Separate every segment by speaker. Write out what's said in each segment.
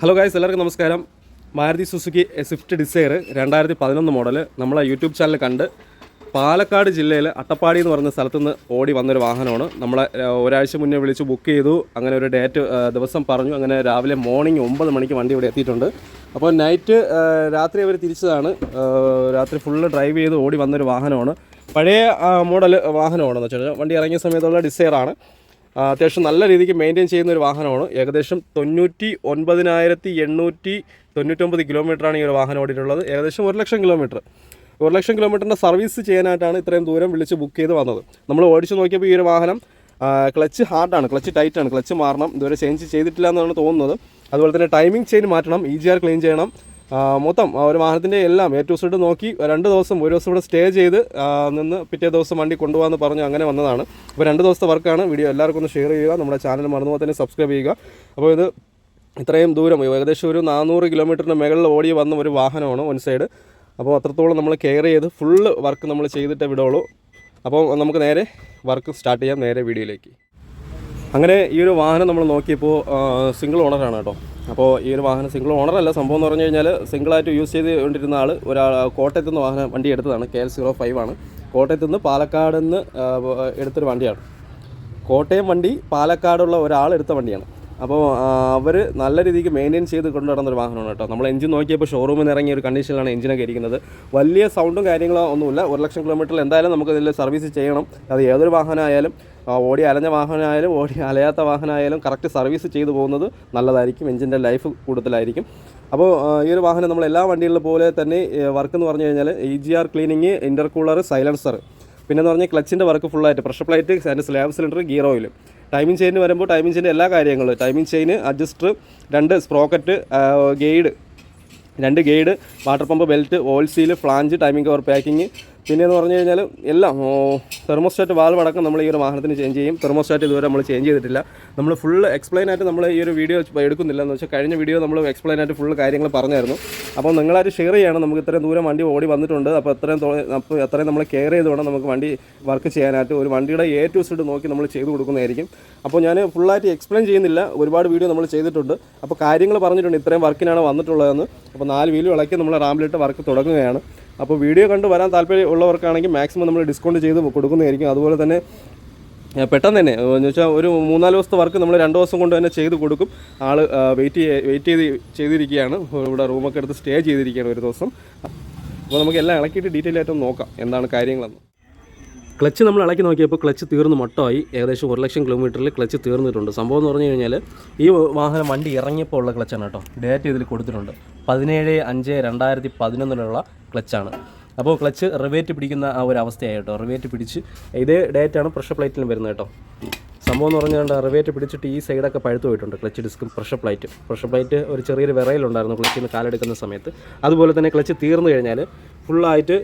Speaker 1: Hello guys എല്ലാവർക്കും നമസ്കാരം. Maruti Suzuki Swift Dzire രണ്ടായിരത്തി പതിനൊന്ന് മോഡൽ നമ്മളെ യൂട്യൂബ് ചാനൽ കണ്ട് പാലക്കാട് ജില്ലയിൽ അട്ടപ്പാടി എന്ന് പറഞ്ഞ സ്ഥലത്ത് നിന്ന് ഓടി വന്നൊരു വാഹനമാണ്. നമ്മളെ ഒരാഴ്ച മുന്നേ വിളിച്ച് ബുക്ക് ചെയ്തു. അങ്ങനെ ഒരു ഡേറ്റ് ദിവസം പറഞ്ഞു. അങ്ങനെ രാവിലെ മോർണിംഗ് ഒമ്പത് മണിക്ക് വണ്ടി ഇവിടെ എത്തിയിട്ടുണ്ട്. അപ്പോൾ നൈറ്റ് രാത്രി അവർ തിരിച്ചതാണ്. രാത്രി ഫുള്ള് ഡ്രൈവ് ചെയ്ത് ഓടി വന്നൊരു വാഹനമാണ്. പഴയ മോഡൽ വാഹനമാണെന്ന് വെച്ചാൽ വണ്ടി ഇറങ്ങിയ സമയത്തുള്ള ഡിസയറാണ് ആ, അത്യാവശ്യം നല്ല രീതിക്ക് മെയിന്റെയിൻ ചെയ്യുന്ന ഒരു വാഹനമാണ്. ഏകദേശം തൊണ്ണൂറ്റി ഒൻപതിനായിരത്തി എണ്ണൂറ്റി തൊണ്ണൂറ്റൊമ്പത് കിലോമീറ്ററാണ് ഈ ഒരു വാഹനം ഓടിയിട്ടുള്ളത്. ഏകദേശം ഒരു ലക്ഷം കിലോമീറ്റർ ഒരു ലക്ഷം കിലോമീറ്ററിന്റെ സർവീസ് ചെയ്യാനായിട്ടാണ് ഇത്രയും ദൂരം വിളിച്ച് ബുക്ക് ചെയ്ത് വന്നത്. നമ്മൾ ഓടിച്ച് നോക്കിയപ്പോൾ ഈ ഒരു വാഹനം ക്ലച്ച് ഹാർഡാണ് ക്ലച്ച് ടൈറ്റാണ് ക്ലച്ച് മാറണം ഇതുവരെ ചേഞ്ച് ചെയ്തിട്ടില്ല എന്നാണ് തോന്നുന്നത്. അതുപോലെ തന്നെ ടൈമിംഗ് ചെയിൻ മാറ്റണം ഇ ജി ആർ ക്ലീൻ ചെയ്യണം മൊത്തം ഒരു വാഹനത്തിന്റെ എല്ലാം എ ടു സൈഡ് നോക്കി രണ്ട് ദിവസം ഒരു ദിവസം ഇവിടെ സ്റ്റേ ചെയ്ത് നിന്ന് പിറ്റേ ദിവസം വണ്ടി കൊണ്ടുപോകാമെന്ന് പറഞ്ഞു അങ്ങനെ വന്നതാണ്. അപ്പോൾ രണ്ട് ദിവസത്തെ വർക്കാണ്. വീഡിയോ എല്ലാവർക്കും ഒന്ന് ഷെയർ ചെയ്യുക നമ്മുടെ ചാനൽ മറന്നുപോലെ തന്നെ സബ്സ്ക്രൈബ് ചെയ്യുക. അപ്പോൾ ഇത് ഇത്രയും ദൂരം ഏകദേശം ഒരു നാനൂറ് കിലോമീറ്ററിന് മുകളിൽ ഓടി വന്ന ഒരു വാഹനമാണ് വൺ സൈഡ് അപ്പോൾ അത്രത്തോളം നമ്മൾ കെയർ ചെയ്ത് ഫുള്ള് വർക്ക് നമ്മൾ ചെയ്തിട്ടേ വിടുള്ളൂ. അപ്പോൾ നമുക്ക് നേരെ വർക്ക് സ്റ്റാർട്ട് ചെയ്യാം നേരെ വീഡിയോയിലേക്ക്. അങ്ങനെ ഈ ഒരു വാഹനം നമ്മൾ നോക്കിയപ്പോൾ സിംഗിൾ ഓണറാണ് കേട്ടോ. അപ്പോൾ ഈ ഒരു വാഹനം സിംഗിൾ ഓണറല്ല സംഭവം എന്ന് പറഞ്ഞു കഴിഞ്ഞാൽ സിംഗിളായിട്ട് യൂസ് ചെയ്തുകൊണ്ടിരുന്ന ആൾ ഒരാൾ കോട്ടയത്ത് നിന്ന് വാഹനം വണ്ടി എടുത്തതാണ്. കെ എൽ സീറോ ഫൈവ് ആണ്. കോട്ടയത്ത് നിന്ന് പാലക്കാട് നിന്ന് എടുത്തൊരു വണ്ടിയാണ്. കോട്ടയം വണ്ടി പാലക്കാടുള്ള ഒരാൾ എടുത്ത വണ്ടിയാണ്. അപ്പോൾ അവർ നല്ല രീതിക്ക് മെയിന്റെയിൻ ചെയ്ത് കൊണ്ടു നടന്ന ഒരു വാഹനമാണ് കേട്ടോ. നമ്മൾ എഞ്ചിൻ നോക്കിയപ്പോൾ ഷോറൂമിൽ നിന്ന് ഇറങ്ങിയ ഒരു കണ്ടീഷനിലാണ് എഞ്ചിനൊക്കെ ഇരിക്കുന്നത്. വലിയ സൗണ്ടും കാര്യങ്ങളോ ഒന്നുമില്ല. ഒരു ലക്ഷം കിലോമീറ്ററിൽ എന്തായാലും നമുക്ക് ഇതിൽ സർവീസ് ചെയ്യണം. അത് ഏതൊരു വാഹനമായാലും ഓടി അലഞ്ഞ വാഹനമായാലും ഓടി അലയാത്ത വാഹനമായാലും കറക്റ്റ് സർവീസ് ചെയ്തു പോകുന്നത് നല്ലതായിരിക്കും. എഞ്ചിന്റെ ലൈഫ് കൂടുതലായിരിക്കും. അപ്പോൾ ഈ ഒരു വാഹനം നമ്മൾ എല്ലാ വണ്ടികളിലും പോലെ തന്നെ വർക്ക് എന്ന് പറഞ്ഞു കഴിഞ്ഞാൽ E G R cleaning intercooler silencer പിന്നെ എന്ന് പറഞ്ഞാൽ ക്ലച്ചിന്റെ വർക്ക് ഫുള്ളായിട്ട് പ്രഷർ പ്ലേറ്റ് അതിന്റെ slave cylinder gear oil timing chain വരുമ്പോൾ ടൈമിംഗ് ചെയിന്റെ എല്ലാ കാര്യങ്ങളും. ടൈമിംഗ് ചെയിൻ അഡ്ജസ്റ്റർ രണ്ട് സ്പ്രോക്കറ്റ് ഗെയ്ഡ് രണ്ട് guide water pump belt oil seal flange timing cover packing പിന്നെ എന്ന് പറഞ്ഞു കഴിഞ്ഞാൽ എല്ലാം തെർമോസ്റ്റാറ്റ് വാൾവ് അടക്കം നമ്മൾ ഈ ഒരു വാഹനത്തിന് ചേഞ്ച് ചെയ്യും. തെർമോസ്റ്റാറ്റ് ഇതുവരെ നമ്മൾ ചേഞ്ച് ചെയ്തിട്ടില്ല. നമ്മൾ ഫുൾ എക്സ്പ്ലെയിൻ ആയിട്ട് നമ്മൾ ഈ ഒരു വീഡിയോ എടുക്കുന്നില്ല. എന്ന് വെച്ചാൽ കഴിഞ്ഞ വീഡിയോ നമ്മൾ എക്സ്പ്ലെയിൻ ആയിട്ട് ഫുൾ കാര്യങ്ങൾ പറഞ്ഞായിരുന്നു. അപ്പോൾ നിങ്ങളായിട്ട് ഷെയർ ചെയ്യണം. നമുക്ക് ഇത്രയും ദൂരം വണ്ടി ഓടി വന്നിട്ടുണ്ട്. അപ്പോൾ അത്രയും അപ്പോൾ അത്രയും നമ്മൾ കെയർ ചെയ്ത് വേണം നമുക്ക് വണ്ടി വർക്ക് ചെയ്യാനായിട്ട്. ഒരു വണ്ടിയുടെ എ ടു സെഡ് നോക്കി നമ്മൾ ചെയ്ത് കൊടുക്കുന്നതായിരിക്കും. അപ്പോൾ ഞാൻ ഫുള്ളായിട്ട് എക്സ്പ്ലെയിൻ ചെയ്യുന്നില്ല. ഒരുപാട് വീഡിയോ നമ്മൾ ചെയ്തിട്ടുണ്ട്. അപ്പോൾ കാര്യങ്ങൾ പറഞ്ഞിട്ടുണ്ട്. ഇത്രയും വർക്കിനാണ് വന്നിട്ടുള്ളതെന്ന്. അപ്പോൾ നാല് വീലും ഇളക്കി നമ്മൾ റാമ്പിലിട്ട് വർക്ക് തുടങ്ങുകയാണ്. അപ്പോൾ വീഡിയോ കണ്ട് വരാൻ താല്പര്യം ഉള്ളവർക്കാണെങ്കിൽ മാക്സിമം നമ്മൾ ഡിസ്കൗണ്ട് ചെയ്ത് കൊടുക്കുന്നതായിരിക്കും. അതുപോലെ തന്നെ പെട്ടെന്ന് തന്നെ എന്ന് വെച്ചാൽ ഒരു മൂന്നാൽ ദിവസത്തെ വർക്ക് നമ്മൾ രണ്ട് ദിവസം കൊണ്ട് തന്നെ ചെയ്ത് കൊടുക്കും. ആൾ വെയിറ്റ് വെയിറ്റ് ചെയ്ത് ചെയ്തിരിക്കുകയാണ്. ഇവിടെ റൂമൊക്കെ എടുത്ത് സ്റ്റേ ചെയ്തിരിക്കുകയാണ് ഒരു ദിവസം. അപ്പോൾ നമുക്ക് എല്ലാം ഇളക്കിയിട്ട് ഡീറ്റെയിൽ ആയിട്ട് നോക്കാം എന്താണ് കാര്യങ്ങളെന്ന്. ക്ലച്ച് നമ്മൾ ഇളക്കി നോക്കിയപ്പോൾ ക്ലച്ച് തീർന്ന് മട്ടമായി. ഏകദേശം ഒരു ലക്ഷം കിലോമീറ്ററിൽ ക്ലച്ച് തീർന്നിട്ടുണ്ട്. സംഭവം എന്ന് പറഞ്ഞു കഴിഞ്ഞാൽ ഈ വാഹനം വണ്ടി ഇറങ്ങിയപ്പോൾ ഉള്ള ക്ലച്ചാണ് കേട്ടോ. ഡേറ്റ് ഇതിൽ കൊടുത്തിട്ടുണ്ട്. പതിനേഴ് അഞ്ച് രണ്ടായിരത്തി പതിനൊന്നിലുള്ള ക്ലച്ചാണ്. അപ്പോൾ ക്ലച്ച് റിവേറ്റ് പിടിക്കുന്ന ആ ഒരു അവസ്ഥയായി കേട്ടോ. റിവേറ്റ് പിടിച്ച് ഇതേ ഡേറ്റാണ് പ്രഷർ പ്ലേറ്റിലും വരുന്നത് കേട്ടോ. സംഭവം എന്ന് പറഞ്ഞാൽ റിവേറ്റ് പിടിച്ചിട്ട് ഈ സൈഡൊക്കെ പഴുത്തു പോയിട്ടുണ്ട് ക്ലച്ച് ഡിസ്കും പ്രഷർ പ്ലേറ്റ് പ്രഷർ പ്ലേറ്റ് ഒരു ചെറിയൊരു വിറയിലുണ്ടായിരുന്നു ക്ലച്ചിൽ നിന്ന് കാലെടുക്കുന്ന സമയത്ത്. അതുപോലെ തന്നെ ക്ലച്ച് തീർന്നു കഴിഞ്ഞാൽ ഫുള്ളായിട്ട്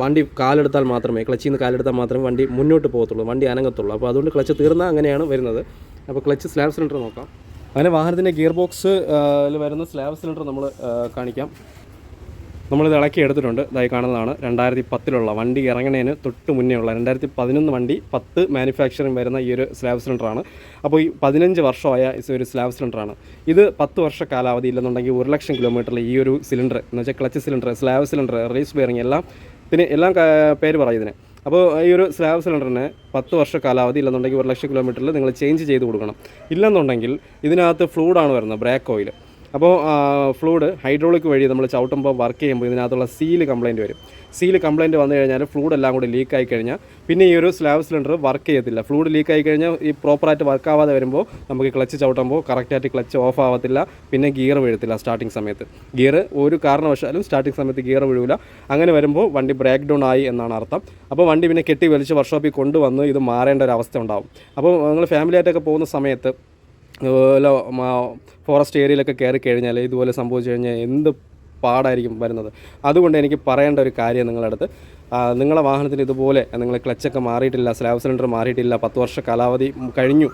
Speaker 1: വണ്ടി കാലെടുത്താൽ മാത്രമേ ക്ലച്ചിൽ നിന്ന് കാലെടുത്താൽ മാത്രമേ വണ്ടി മുന്നോട്ട് പോകത്തുള്ളൂ വണ്ടി അനങ്ങത്തുള്ളൂ. അപ്പോൾ അതുകൊണ്ട് ക്ലച്ച് തീർന്നാൽ അങ്ങനെയാണ് വരുന്നത്. അപ്പോൾ ക്ലച്ച് സ്ലാബ് സിലിണ്ടർ നോക്കാം. അങ്ങനെ വാഹനത്തിന്റെ ഗിയർ ബോക്സ് വരുന്ന സ്ലാബ് സിലിണ്ടർ നമ്മൾ കാണിക്കാം. നമ്മളിത് ഇളക്കി എടുത്തിട്ടുണ്ട്. ഇതായി കാണുന്നതാണ്. രണ്ടായിരത്തി പത്തിലുള്ള വണ്ടി ഇറങ്ങണേന് തൊട്ട് മുന്നേ ഉള്ള രണ്ടായിരത്തി പതിനൊന്ന് വണ്ടി പത്ത് മാനുഫാക്ചറിങ് വരുന്ന ഈ ഒരു സ്ലാബ് സിലിണ്ടറാണ് അപ്പോൾ ഈ പതിനഞ്ച് വർഷമായ ഒരു സ്ലാബ് സിലിണ്ടറാണ് ഇത് പത്ത് വർഷ കാലാവധി ഇല്ലെന്നുണ്ടെങ്കിൽ ഒരു ലക്ഷം കിലോമീറ്ററിൽ ഈ ഒരു സിലിണ്ടർ എന്ന് വെച്ചാൽ clutch cylinder slave cylinder race bearing എല്ലാം ഇതിന് എല്ലാം പേര് പറയും ഇതിന്. അപ്പോൾ ഈ ഒരു സ്ലാബ് സിലിണ്ടറിന് പത്ത് വർഷ കാലാവധി ഇല്ലെന്നുണ്ടെങ്കിൽ ഒരു ലക്ഷം കിലോമീറ്ററിൽ നിങ്ങൾ ചേഞ്ച് ചെയ്ത് കൊടുക്കണം. ഇല്ലെന്നുണ്ടെങ്കിൽ ഇതിനകത്ത് ഫ്ലൂഡാണ് വരുന്നത് ബ്രേക്ക് ഓയിൽ അപ്പോൾ ഫ്ലൂഡ് ഹൈഡ്രോളിക് വഴി നമ്മൾ ചവിട്ടുമ്പോൾ വർക്ക് ചെയ്യുമ്പോൾ ഇതിനകത്തുള്ള സീൽ കംപ്ലയിന്റ് വരും. സീൽ കംപ്ലയിന്റ് വന്നു കഴിഞ്ഞാൽ ഫ്ലൂഡ് എല്ലാം കൂടി ലീക്ക് ആയി കഴിഞ്ഞാൽ പിന്നെ ഈ ഒരു സ്ലാബ് സിലിണ്ടർ വർക്ക് ചെയ്യത്തില്ല. ഫ്ലൂഡ് ലീക്ക് ആയി കഴിഞ്ഞാൽ ഈ പ്രോപ്പറായിട്ട് വർക്ക് ആവാതെ വരുമ്പോൾ നമുക്ക് ക്ലച്ച് ചവിട്ടുമ്പോൾ കറക്റ്റായിട്ട് ക്ലച്ച് ഓഫ് ആവത്തില്ല. പിന്നെ ഗിയർ വീഴത്തില്ല സ്റ്റാർട്ടിങ് സമയത്ത്. ഗിയർ ഒരു കാരണവശാലും സ്റ്റാർട്ടിങ് സമയത്ത് ഗിയർ വീഴില്ല അങ്ങനെ വരുമ്പോൾ വണ്ടി ബ്രേക്ക് ഡൗൺ ആയി എന്നാണ് അർത്ഥം. അപ്പോൾ വണ്ടി പിന്നെ കെട്ടി വലിച്ച് വർക്ക്ഷോപ്പിൽ കൊണ്ടുവന്ന് ഇത് മാറേണ്ട ഒരു അവസ്ഥ ഉണ്ടാവും. അപ്പോൾ നിങ്ങൾ ഫാമിലി ആയിട്ടൊക്കെ പോകുന്ന സമയത്ത് ഇതുപോലെ ഫോറസ്റ്റ് ഏരിയയിലൊക്കെ കയറി കഴിഞ്ഞാൽ ഇതുപോലെ സംഭവിച്ചു കഴിഞ്ഞാൽ എന്ത് പാടായിരിക്കും വരുന്നത്? അതുകൊണ്ട് എനിക്ക് പറയേണ്ട ഒരു കാര്യം നിങ്ങളുടെ അടുത്ത്. നിങ്ങളുടെ നിങ്ങളെ വാഹനത്തിന് ഇതുപോലെ നിങ്ങൾ ക്ലച്ചൊക്കെ മാറിയിട്ടില്ല സ്ലാബ് സിലിണ്ടർ മാറിയിട്ടില്ല പത്ത് വർഷ കാലാവധി കഴിഞ്ഞു.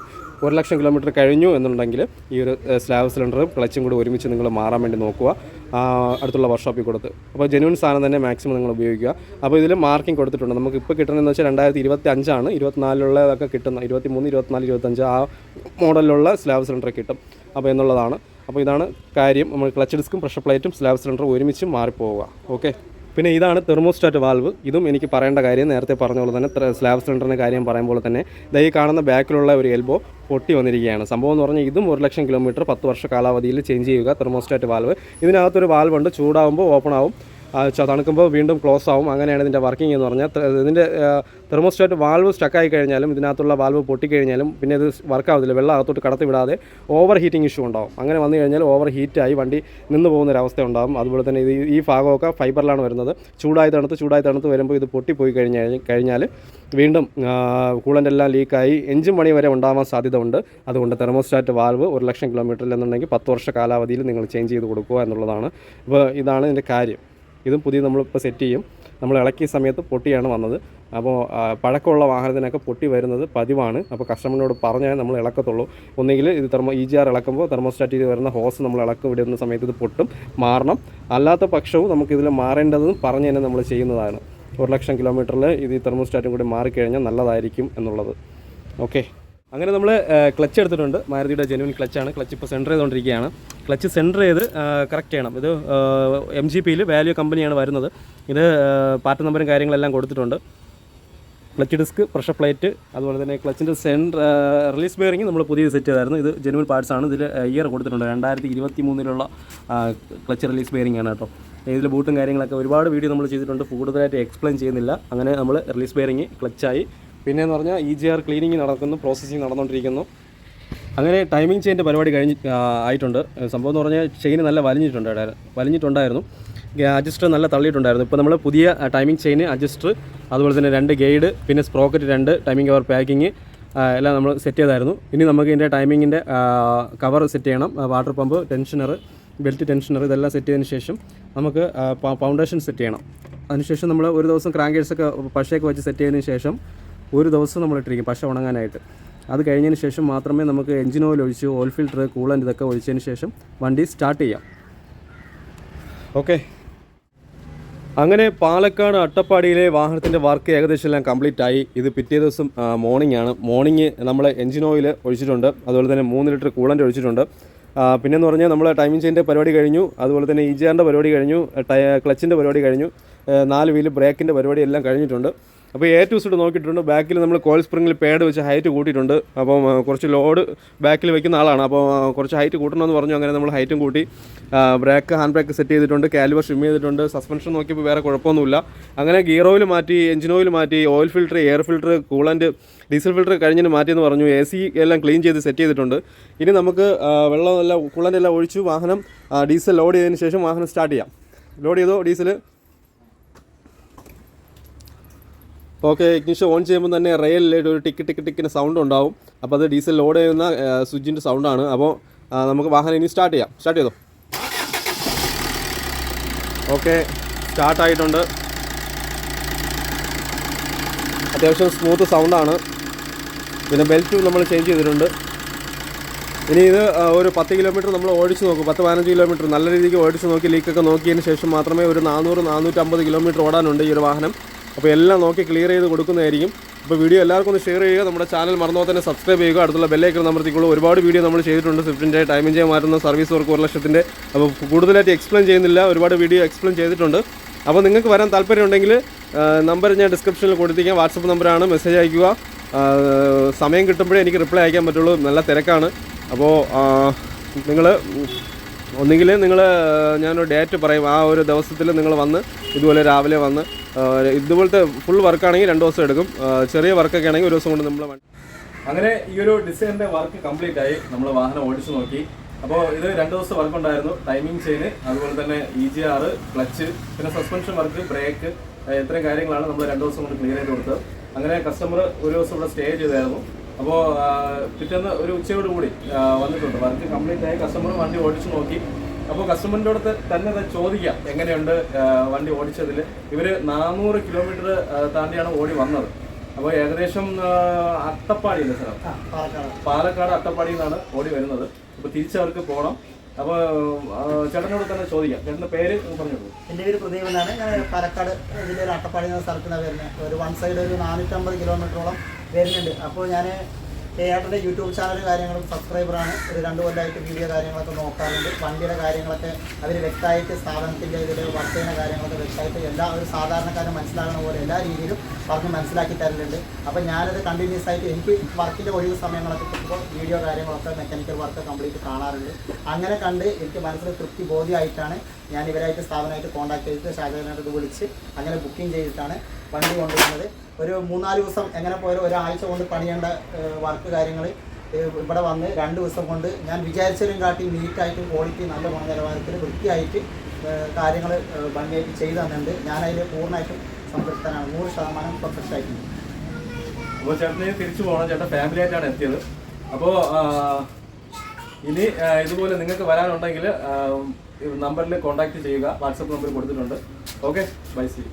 Speaker 1: ഒരു ലക്ഷം കിലോമീറ്റർ കഴിഞ്ഞു എന്നുണ്ടെങ്കിൽ ഈ ഒരു സ്ലാബ് സിലിണ്ടറും ക്ലച്ചും കൂടി ഒരുമിച്ച് നിങ്ങൾ മാറാൻ വേണ്ടി നോക്കുക. അടുത്തുള്ള വർക്ക്ഷോപ്പിൽ കൊടുത്ത്. അപ്പോൾ ജെനുവൻ സാധനം തന്നെ മാക്സിമം നിങ്ങൾ ഉപയോഗിക്കുക. അപ്പോൾ ഇതിൽ മാർക്കിംഗ് കൊടുത്തിട്ടുണ്ട്. നമുക്ക് ഇപ്പോൾ കിട്ടുന്നതെന്ന് വെച്ചാൽ രണ്ടായിരത്തി ഇരുപത്തി അഞ്ചാണ് ഇരുപത്തിനാലിലുള്ളതൊക്കെ കിട്ടുന്ന ഇരുപത്തി മൂന്ന് ഇരുപത്തിനാല് ഇരുപത്തഞ്ച് ആ മോഡലിലുള്ള സ്ലാബ് സിലിണ്ടർ കിട്ടും. അപ്പോൾ എന്നുള്ളതാണ്. അപ്പോൾ ഇതാണ് കാര്യം. നമ്മൾ ക്ലച്ച് ഡിസ്ക്കും പ്രഷർ പ്ലേറ്റും സ്ലാബ് സിലിണ്ടറും ഒരുമിച്ച് മാറിപ്പോവുക. ഓക്കെ? പിന്നെ ഇതാണ് തെർമോസ്റ്റാറ്റ് വാൽവ്. ഇതും എനിക്ക് പറയേണ്ട കാര്യം നേരത്തെ പറഞ്ഞ പോലെ തന്നെ സ്ലാബ് സിലിണ്ടറിന്റെ കാര്യം പറയുമ്പോൾ തന്നെ ദാ കാണുന്ന ബാക്കിലുള്ള ഒരു എൽബോ പൊട്ടി വന്നിരിക്കുകയാണ്. സംഭവം എന്ന് പറഞ്ഞാൽ ഇതും ഒരു ലക്ഷം കിലോമീറ്റർ പത്ത് വർഷ കാലാവധിയിൽ ചേഞ്ച് ചെയ്യുക തെർമോസ്റ്റാറ്റ് വാൽവ്. ഇതിനകത്തൊരു വാൽവ് ഉണ്ട് ചൂടാകുമ്പോൾ ഓപ്പൺ ആവും. തണുക്കുമ്പോൾ വീണ്ടും ക്ലോസ് ആവും. അങ്ങനെയാണ് ഇതിന്റെ വർക്കിംഗ് എന്ന് പറഞ്ഞാൽ ഇതിന്റെ തെർമോസ്റ്റാറ്റ് വാൽവ് സ്റ്റക്കായി കഴിഞ്ഞാലും ഇതിനകത്തുള്ള വാൽവ് പൊട്ടിക്കഴിഞ്ഞാലും പിന്നെ ഇത് വർക്ക് ആവത്തില്ല. വെള്ളം അകത്തോട്ട് കടത്തി വിടാതെ ഓവർ ഹീറ്റിംഗ് ഇഷ്യൂ ഉണ്ടാവും. അങ്ങനെ വന്നു കഴിഞ്ഞാൽ ഓവർ ഹീറ്റായി വണ്ടി നിന്ന് പോകുന്ന ഒരു അവസ്ഥ ഉണ്ടാകും അതുപോലെ തന്നെ ഇത് ഈ- ഭാഗമൊക്കെ ഫൈബറിലാണ് വരുന്നത്. ചൂടായി തണുത്ത് ചൂടായി തണുത്ത് വരുമ്പോൾ ഇത് പൊട്ടിപ്പോയി കഴിഞ്ഞാൽ കഴിഞ്ഞാൽ വീണ്ടും കൂളന്റ് എല്ലാം ലീക്കായി എഞ്ചിൻ പണി വരെ ഉണ്ടാവാൻ സാധ്യത ഉണ്ട് അതുകൊണ്ട് തെർമോസ്റ്റാറ്റ് വാൽവ് ഒരു ലക്ഷം കിലോമീറ്ററിൽ എന്നുണ്ടെങ്കിൽ പത്ത് വർഷ കാലാവധിയിൽ നിങ്ങൾ ചേഞ്ച് ചെയ്ത് കൊടുക്കുക എന്നുള്ളതാണ്. അപ്പോൾ ഇതാണ് ഇതിന്റെ കാര്യം. ഇതും പുതിയ നമ്മളിപ്പോൾ സെറ്റ് ചെയ്യും. നമ്മൾ ഇളക്കിയ സമയത്ത് പൊട്ടിയാണ് വന്നത്. അപ്പോൾ പഴക്കമുള്ള വാഹനത്തിനൊക്കെ പൊട്ടി വരുന്നത് പതിവാണ്. അപ്പോൾ കസ്റ്റമറിനോട് പറഞ്ഞാൽ നമ്മൾ ഇളക്കത്തുള്ളൂ. ഒന്നുകിൽ ഇത് തെർമോ ഇ ജി ആർ ഇളക്കുമ്പോൾ തെർമോസ്റ്റാറ്റിൽ വരുന്ന ഹോസ് നമ്മൾ ഇളക്കം. വിടുന്ന സമയത്ത് ഇത് പൊട്ടും മാറണം. അല്ലാത്ത പക്ഷവും നമുക്കിതിൽ മാറേണ്ടതെന്ന് പറഞ്ഞു തന്നെ നമ്മൾ ചെയ്യുന്നതാണ്. ഒരു ലക്ഷം കിലോമീറ്ററിൽ ഇത് തെർമോസ്റ്റാറ്റും കൂടി മാറിക്കഴിഞ്ഞാൽ നല്ലതായിരിക്കും എന്നുള്ളത്. ഓക്കെ അങ്ങനെ നമ്മൾ ക്ലച്ച് എടുത്തിട്ടുണ്ട്. മാരുതിയുടെ ജെനുവിൻ ക്ലച്ചാണ് ക്ലച്ച് ഇപ്പോൾ സെന്റർ ചെയ്തുകൊണ്ടിരിക്കുകയാണ് ക്ലച്ച് സെന്റർ ചെയ്ത് കറക്റ്റ് ചെയ്യണം. ഇത് എം ജി പിയിൽ വാല്യൂ കമ്പനിയാണ് വരുന്നത്. ഇത് പാർട്ട് നമ്പറും കാര്യങ്ങളെല്ലാം കൊടുത്തിട്ടുണ്ട്. ക്ലച്ച് ഡിസ്ക് പ്രഷർ പ്ലേറ്റ് അതുപോലെ തന്നെ ക്ലച്ചിന്റെ സെന്റർ റിലീസ് ബെയറിംഗ് നമ്മൾ പുതിയ സെറ്റ് ചെയ്തായിരുന്നു. ഇത് ജെനുവിൻ പാർട്സ് ആണ്. ഇതിൽ ഇയർ കൊടുത്തിട്ടുണ്ട്. രണ്ടായിരത്തി ഇരുപത്തി മൂന്നിലുള്ള ക്ലച്ച് റിലീസ് ബെയറിംഗ് ആണ് കേട്ടോ. ഇതിൽ ബൂട്ടും കാര്യങ്ങളൊക്കെ ഒരുപാട് വീഡിയോ നമ്മൾ ചെയ്തിട്ടുണ്ട്. കൂടുതലായിട്ട് എക്സ്പ്ലെയിൻ ചെയ്യുന്നില്ല. അങ്ങനെ നമ്മൾ റിലീസ് ബെയറിംഗ് ക്ലച്ചായി പിന്നെ എന്ന് പറഞ്ഞാൽ ഇ ജി ആർ ക്ലീനിങ് നടക്കുന്നു പ്രോസസ്സിങ് നടന്നുകൊണ്ടിരിക്കുന്നു അങ്ങനെ ടൈമിംഗ് ചെയിന്റെ പരിപാടി കഴിഞ്ഞ് ആയിട്ടുണ്ട്. സംഭവം എന്ന് പറഞ്ഞാൽ ചെയിൻ നല്ല വലിഞ്ഞിട്ടുണ്ട് വലിഞ്ഞിട്ടുണ്ടായിരുന്നു. അഡ്ജസ്റ്റർ നല്ല തള്ളിയിട്ടുണ്ടായിരുന്നു. ഇപ്പോൾ നമ്മൾ പുതിയ ടൈമിംഗ് ചെയിൻ അഡ്ജസ്റ്റർ അതുപോലെ തന്നെ രണ്ട് ഗൈഡ് പിന്നെ സ്പ്രോക്കറ്റ് രണ്ട് ടൈമിംഗ് കവർ പാക്കിങ് എല്ലാം നമ്മൾ സെറ്റ് ചെയ്തായിരുന്നു. ഇനി നമുക്ക് ഇതിന്റെ ടൈമിങ്ങിന്റെ കവർ സെറ്റ് ചെയ്യണം. Water pump tensioner belt tensioner ഇതെല്ലാം സെറ്റ് ചെയ്തതിന് ശേഷം നമുക്ക് ഫൗണ്ടേഷൻ സെറ്റ് ചെയ്യണം. അതിനുശേഷം നമ്മൾ ഒരു ദിവസം ക്രാങ്കേഴ്സൊക്കെ പശയൊക്കെ വെച്ച് സെറ്റ് ചെയ്തതിന് ശേഷം ഒരു ദിവസം നമ്മൾ ഇട്ടിരിക്കും പശ ഉണങ്ങാനായിട്ട്. അത് കഴിഞ്ഞതിന് ശേഷം മാത്രമേ നമുക്ക് എഞ്ചിൻ ഓയിൽ ഒഴിച്ച് ഓയിൽ ഫിൽറ്റർ കൂളന്റ് ഇതൊക്കെ ഒഴിച്ചതിന് ശേഷം വണ്ടി സ്റ്റാർട്ട് ചെയ്യാം. ഓക്കെ അങ്ങനെ പാലക്കാട് അട്ടപ്പാടിയിലെ വാഹനത്തിന്റെ വർക്ക് ഏകദേശം എല്ലാം കംപ്ലീറ്റ് ആയി. ഇത് പിറ്റേ ദിവസം മോർണിംഗ് ആണ്. മോർണിംഗ് നമ്മൾ എഞ്ചിൻ ഓയിൽ ഒഴിച്ചിട്ടുണ്ട്. അതുപോലെ തന്നെ മൂന്ന് ലിറ്റർ കൂളന്റ് ഒഴിച്ചിട്ടുണ്ട്. പിന്നെ പിന്നെന്ന് പറഞ്ഞാൽ നമ്മൾ ടൈമിംഗ് ചെയിന്റെ പരിപാടി കഴിഞ്ഞു. അതുപോലെ തന്നെ ഇജാറിന്റെ പരിപാടി കഴിഞ്ഞു. ക്ലച്ചിന്റെ പരിപാടി കഴിഞ്ഞു. നാല് വീൽ ബ്രേക്കിന്റെ പരിപാടി എല്ലാം കഴിഞ്ഞിട്ടുണ്ട്. അപ്പോൾ എ ടു സൈഡ് നോക്കിയിട്ടുണ്ട്. ബാക്കിൽ നമ്മൾ കോയിൽ സ്പ്രിങ്ങിൽ പേഡ് വെച്ച് ഹൈറ്റ് കൂട്ടിയിട്ടുണ്ട്. അപ്പം കുറച്ച് ലോഡ് ബാക്കിൽ വെക്കുന്ന ആളാണ്. അപ്പോൾ കുറച്ച് ഹൈറ്റ് കൂട്ടണമെന്ന് പറഞ്ഞു. അങ്ങനെ നമ്മൾ ഹൈറ്റും കൂട്ടി. ബ്രേക്ക് ഹാൻഡ് ബ്രേക്ക് സെറ്റ് ചെയ്തിട്ടുണ്ട്. കാലിവർ ഷിം ചെയ്തിട്ടുണ്ട്. സസ്പെൻഷൻ നോക്കിയപ്പോൾ വേറെ കുഴപ്പമൊന്നുമില്ല. അങ്ങനെ ഗിയർ ഓയിൽ മാറ്റി എഞ്ചിൻ ഓയിൽ മാറ്റി oil filter air filter coolant diesel filter കഴിഞ്ഞിട്ട് മാറ്റിയെന്ന് പറഞ്ഞു. എ സി എല്ലാം ക്ലീൻ ചെയ്ത് സെറ്റ് ചെയ്തിട്ടുണ്ട്. ഇനി നമുക്ക് വെള്ളം എല്ലാം കൂളന്റ് എല്ലാം ഒഴിച്ച് വാഹനം ഡീസൽ ലോഡ് ചെയ്തതിന് ശേഷം വാഹനം സ്റ്റാർട്ട് ചെയ്യാം. ലോഡ് ചെയ്തോ? ഡീസൽ ഓക്കെ ഇഗ്നിഷൻ ഓൺ ചെയ്യുമ്പോൾ തന്നെ റെയിലായിട്ട് ഒരു ടിക്ക് ടിക്ക് ടിക്കിന് സൗണ്ട് ഉണ്ടാവും. അപ്പോൾ അത് ഡീസൽ ലോഡ് ചെയ്യുന്ന സ്വിച്ചിന്റെ സൗണ്ടാണ് അപ്പോൾ നമുക്ക് വാഹനം ഇനി സ്റ്റാർട്ട് ചെയ്യാം. സ്റ്റാർട്ട് ചെയ്തോ? ഓക്കെ സ്റ്റാർട്ടായിട്ടുണ്ട് അത്യാവശ്യം സ്മൂത്ത് സൗണ്ടാണ് പിന്നെ ബെൽറ്റ് നമ്മൾ ചേഞ്ച് ചെയ്തിട്ടുണ്ട്. ഇനി ഇത് ഒരു പത്ത് കിലോമീറ്റർ നമ്മൾ ഓടിച്ച് നോക്കും. പത്ത് പതിനഞ്ച് കിലോമീറ്റർ നല്ല രീതിക്ക് ഓടിച്ച് നോക്കി ലീക്കൊക്കെ നോക്കിയതിന് ശേഷം മാത്രമേ ഒരു നാനൂറ് നാനൂറ്റമ്പത് കിലോമീറ്റർ ഓടാനുണ്ട് ഈ ഒരു വാഹനം. അപ്പോൾ എല്ലാം നോക്കി ക്ലിയർ ചെയ്ത് കൊടുക്കുന്നതായിരിക്കും. അപ്പോൾ വീഡിയോ എല്ലാവർക്കും ഒന്ന് ഷെയർ ചെയ്യുക. നമ്മുടെ ചാനൽ മറന്നുപോലെ തന്നെ സബ്സ്ക്രൈബ് ചെയ്യുക. അടുത്തുള്ള ബെല്ലൈക്കൺ നമ്പർത്തിക്കുള്ളൂ ഒരുപാട് വീഡിയോ നമ്മൾ ചെയ്തിട്ടുണ്ട്. സ്വിഫ്റ്റിന്റെ ടൈമിംഗ് ചെയ്യാൻ മാറ്റുന്ന സർവീസ് വർക്ക് ഒരു ലക്ഷത്തിന്റെ അപ്പോൾ കൂടുതലായിട്ട് എക്സ്പ്ലെയിൻ ചെയ്യുന്നില്ല. ഒരുപാട് വീഡിയോ എക്സ്പ്ലെയിൻ ചെയ്തിട്ടുണ്ട്. അപ്പോൾ നിങ്ങൾക്ക് വരാൻ താല്പര്യമുണ്ടെങ്കിൽ നമ്പർ ഞാൻ ഡിസ്ക്രിപ്ഷനിൽ കൊടുത്തിരിക്കാം. വാട്സപ്പ് നമ്പറാണ് മെസ്സേജ് അയക്കുക. സമയം കിട്ടുമ്പോഴേ എനിക്ക് റിപ്ലൈ അയക്കാൻ പറ്റുള്ളൂ. നല്ല തിരക്കാണ്. അപ്പോൾ നിങ്ങൾ ഒന്നുകിൽ നിങ്ങൾ ഞാനൊരു ഡേറ്റ് പറയും. ആ ഒരു ദിവസത്തിൽ നിങ്ങൾ വന്ന് ഇതുപോലെ രാവിലെ വന്ന് ഇതുപോലത്തെ ഫുൾ വർക്കാണെങ്കിൽ രണ്ട് ദിവസം എടുക്കും. ചെറിയ വർക്കൊക്കെ ആണെങ്കിൽ ഒരു ദിവസം കൊണ്ട് നമ്മൾ അങ്ങനെ ഈ ഒരു ഡിസൈനിന്റെ വർക്ക് കംപ്ലീറ്റ് ആയി നമ്മൾ വാഹനം ഓടിച്ചു നോക്കി. അപ്പോൾ ഇത് രണ്ട് ദിവസം വർക്ക് ഉണ്ടായിരുന്നു. ടൈമിംഗ് ചെയിന് അതുപോലെ തന്നെ ഇ ജി ആർ ക്ലച്ച് പിന്നെ സസ്പെൻഷൻ വർക്ക് ബ്രേക്ക് ഇത്രയും കാര്യങ്ങളാണ് നമ്മൾ രണ്ട് ദിവസം കൊണ്ട് ക്ലിയർ ചെയ്ത് കൊടുത്തത്. അങ്ങനെ കസ്റ്റമർ ഒരു ദിവസം ഇവിടെ സ്റ്റേ ചെയ്തായിരുന്നു. അപ്പോൾ പിറ്റേന്ന് ഒരു ഉച്ചയോട് കൂടി വന്നിട്ടുണ്ട്. വർക്ക് കംപ്ലീറ്റ് ആയി. കസ്റ്റമർ വണ്ടി ഓടിച്ചു നോക്കി. അപ്പോൾ കസ്റ്റമറിന്റെ അടുത്ത് തന്നെ അത് ചോദിക്കാം എങ്ങനെയുണ്ട് വണ്ടി ഓടിച്ചതിൽ ഇവർ നാനൂറ് കിലോമീറ്റർ താണ്ടിയാണ് ഓടി വന്നത്. അപ്പോൾ ഏകദേശം അട്ടപ്പാടിയില്ല അട്ടപ്പാടിയില്ലേ സ്ഥലം പാലക്കാട്. അട്ടപ്പാടിയിൽ നിന്നാണ് ഓടി വരുന്നത്. അപ്പോൾ തിരിച്ചവർക്ക് പോകണം അപ്പോൾ ചേട്ടനോട് തന്നെ ചോദിക്കാം. ചേട്ടന്റെ പേര് പറഞ്ഞോളൂ
Speaker 2: എന്റെ പേര് പ്രദീപ് എന്നാണ്. ഞാൻ പാലക്കാട് ജില്ലയിൽ അട്ടപ്പാടി എന്ന സ്ഥലത്താണ് വരുന്നത്. ഒരു വൺ സൈഡ് ഒരു നാനൂറ്റമ്പത് കിലോമീറ്ററോളം വരുന്നുണ്ട്. അപ്പോൾ ഞാൻ ഏട്ടന്റെ യൂട്യൂബ് ചാനൽ കാര്യങ്ങളും സബ്സ്ക്രൈബറാണ്. ഒരു രണ്ട് കൊല്ലമായിട്ട് വീഡിയോ കാര്യങ്ങളൊക്കെ നോക്കാറുണ്ട്. വണ്ടിയുടെ കാര്യങ്ങളൊക്കെ അവർ വ്യക്തമായിട്ട് സ്ഥാപനത്തിന്റെ ഇതിൽ വർക്ക് ചെയ്യുന്ന കാര്യങ്ങളൊക്കെ വ്യക്തമായിട്ട് എല്ലാ ഒരു സാധാരണക്കാരും മനസ്സിലാകുന്ന പോലെ എല്ലാ രീതിയിലും പറഞ്ഞ് മനസ്സിലാക്കി തരലുണ്ട്. അപ്പോൾ ഞാനത് കണ്ടിന്യൂസ് ആയിട്ട് എനിക്ക് വർക്കിന്റെ ഒഴിവ് സമയങ്ങളൊക്കെ കിട്ടുമ്പോൾ വീഡിയോ കാര്യങ്ങളൊക്കെ മെക്കാനിക്കൽ വർക്ക് കംപ്ലീറ്റ് കാണാറുണ്ട്. അങ്ങനെ കണ്ട് എനിക്ക് മനസ്സിൽ തൃപ്തി ബോധ്യമായിട്ടാണ് ഞാൻ ഇവരായിട്ട് സ്ഥാപനമായിട്ട് കോൺടാക്ട് ചെയ്തിട്ട് ശാഖനായിട്ട് വിളിച്ച് അങ്ങനെ ബുക്കിംഗ് ചെയ്തിട്ടാണ് വണ്ടി കൊണ്ടുവരുന്നത് ഒരു മൂന്നാൽ ദിവസം എങ്ങനെ പോയാലും ഒരാഴ്ച കൊണ്ട് പണിയേണ്ട വർക്ക് കാര്യങ്ങൾ ഇവിടെ വന്ന് രണ്ട് ദിവസം കൊണ്ട് ഞാൻ വിചാരിച്ചതിലും കാട്ടി നീറ്റായിട്ടും ക്വാളിറ്റി നല്ല ഗുണനിലവാരത്തിൽ വൃത്തിയായിട്ട് കാര്യങ്ങൾ ഭംഗിയായിട്ട് ചെയ്തു തന്നിട്ടുണ്ട്. ഞാനതിൽ പൂർണമായിട്ടും സംതൃപ്തനാണ്. നൂറ് ശതമാനം ആയിട്ടുണ്ട്.
Speaker 1: അപ്പോൾ ചേട്ടന് തിരിച്ചു പോകണം. ചേട്ടൻ ഫാമിലി ആയിട്ടാണ് എത്തിയത്. അപ്പോൾ ഇനി ഇതുപോലെ നിങ്ങൾക്ക് വരാനുണ്ടെങ്കിൽ നമ്പറിൽ കോൺടാക്ട് ചെയ്യുക. വാട്സപ്പ് നമ്പർ കൊടുത്തിട്ടുണ്ട്. Okay bye see